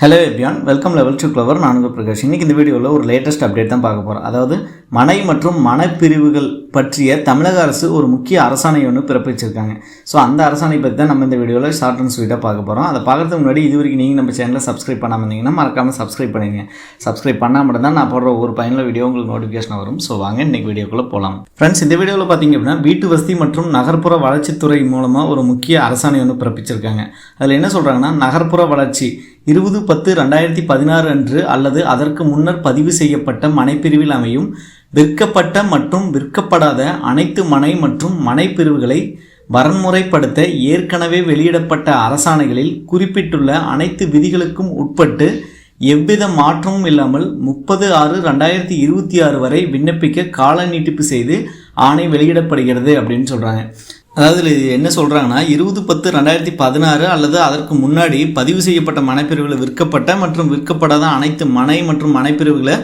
Hello எப்யான் welcome level to clever நானுங்க பிரகாஷ். இன்னைக்கு இந்த வீடியோவில் ஒரு லேட்டஸ்ட் அப்டேட் தான் பார்க்க போகிறோம் அதாவது மனை மற்றும் மனப்பிரிவுகள் பற்றிய தமிழக அரசு ஒரு முக்கிய அரசாணை ஒன்று பிறப்பிச்சிருக்காங்க. ஸோ அந்த அரசாணை பற்றி தான் நம்ம இந்த வீடியோவில் ஷார்ட் அண்ட் ஸ்வீட்டாக பார்க்க போகிறோம் அதை பார்க்குறதுக்கு முன்னாடி இது வரைக்கும் நீங்கள் நம்ம சேனலை சப்ஸ்கிரைப் பண்ணாமல் இருந்தீங்கன்னா மறக்காமல் சப்ஸ்கிரைப் பண்ணிடுங்க சப்ஸ்கிரைப் பண்ணால் மட்டும் தான் நான் போடுற ஒரு பயனில் வீடியோ உங்களுக்கு நோட்டிஃபிகேஷன் வரும். ஸோ வாங்க இன்றைக்கி வீடியோக்குள்ளே போகலாம் ஃப்ரெண்ட்ஸ் இந்த வீடியோவில் பார்த்தீங்க அப்படின்னா வீட்டு வசதி மற்றும் நகர்ப்புற வளர்ச்சித்துறை மூலமாக ஒரு முக்கிய அரசாணை ஒன்று பிறப்பிச்சிருக்காங்க. அதில் என்ன சொல்கிறாங்கன்னா நகர்ப்புற வளர்ச்சி இருபது பத்து ரெண்டாயிரத்தி பதினாறு அன்று அல்லது அதற்கு முன்னர் பதிவு செய்யப்பட்ட மனைப்பிரிவில் அமையும் விற்கப்பட்ட மற்றும் விற்கப்படாத அனைத்து மனை மற்றும் மனைப்பிரிவுகளை வரன்முறைப்படுத்த ஏற்கனவே வெளியிடப்பட்ட அரசாணைகளில் குறிப்பிட்டுள்ள அனைத்து விதிகளுக்கும் உட்பட்டு எவ்வித மாற்றமும் இல்லாமல் முப்பது ஆறு ரெண்டாயிரத்தி இருபத்தி ஆறு வரை விண்ணப்பிக்க கால நீட்டிப்பு செய்து ஆணை வெளியிடப்படுகிறது அப்படின்னு சொல்கிறாங்க அதாவது இது என்ன சொல்கிறாங்கன்னா இருபது பத்து ரெண்டாயிரத்தி பதினாறு அல்லது அதற்கு முன்னாடி பதிவு செய்யப்பட்ட மனைப்பிரிவுகளை விற்கப்பட்ட மற்றும் விற்கப்படாத அனைத்து மனை மற்றும் மனைப்பிரிவுகளை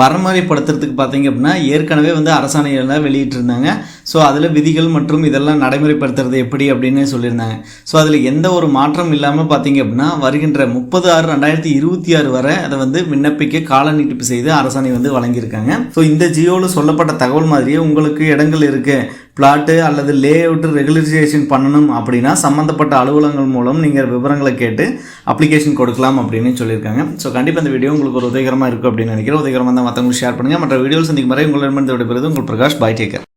வரமுறைப்படுத்துறதுக்கு பார்த்தீங்க அப்படின்னா ஏற்கனவே வந்து அரசாணைகள்லாம் வெளியிட்டிருந்தாங்க. ஸோ அதில் விதிகள் மற்றும் இதெல்லாம் நடைமுறைப்படுத்துறது எப்படி அப்படின்னு சொல்லியிருந்தாங்க. ஸோ அதில் எந்த ஒரு மாற்றம் இல்லாமல் பார்த்தீங்க அப்படின்னா வருகின்ற முப்பது ஆறு ரெண்டாயிரத்தி இருபத்தி ஆறு வரை அதை வந்து விண்ணப்பிக்க கால நீட்டிப்பு செய்து அரசாணை வந்து வழங்கியிருக்காங்க. ஸோ இந்த ஜியோவில் சொல்லப்பட்ட தகவல் மாதிரியே உங்களுக்கு இடங்கள் இருக்குது பிளாட்டு அல்லது லே அவுட்டு ரெகுலரைசேஷன் பண்ணணும் அப்படின்னா சம்மந்தப்பட்ட அலுவலகங்கள் மூலம் நீங்கள் விவரங்களை கேட்டு அப்ளிகேஷன் கொடுக்கலாம் அப்படின்னு சொல்லியிருக்காங்க. ஸோ கண்டிப்பாக இந்த வீடியோ உங்களுக்கு ஒரு உதவிகரமாக இருக்கும் அப்படின்னு நினைக்கிறேன். உதவிகரமாக தான் மற்றவங்களுக்கு ஷேர் பண்ணுங்கள் மற்ற வீடியோஸ் சந்திக்கும் வரை உங்களிடமிருந்து விடைபெறுவது உங்கள் பிரகாஷ் பாய் டேக்கர்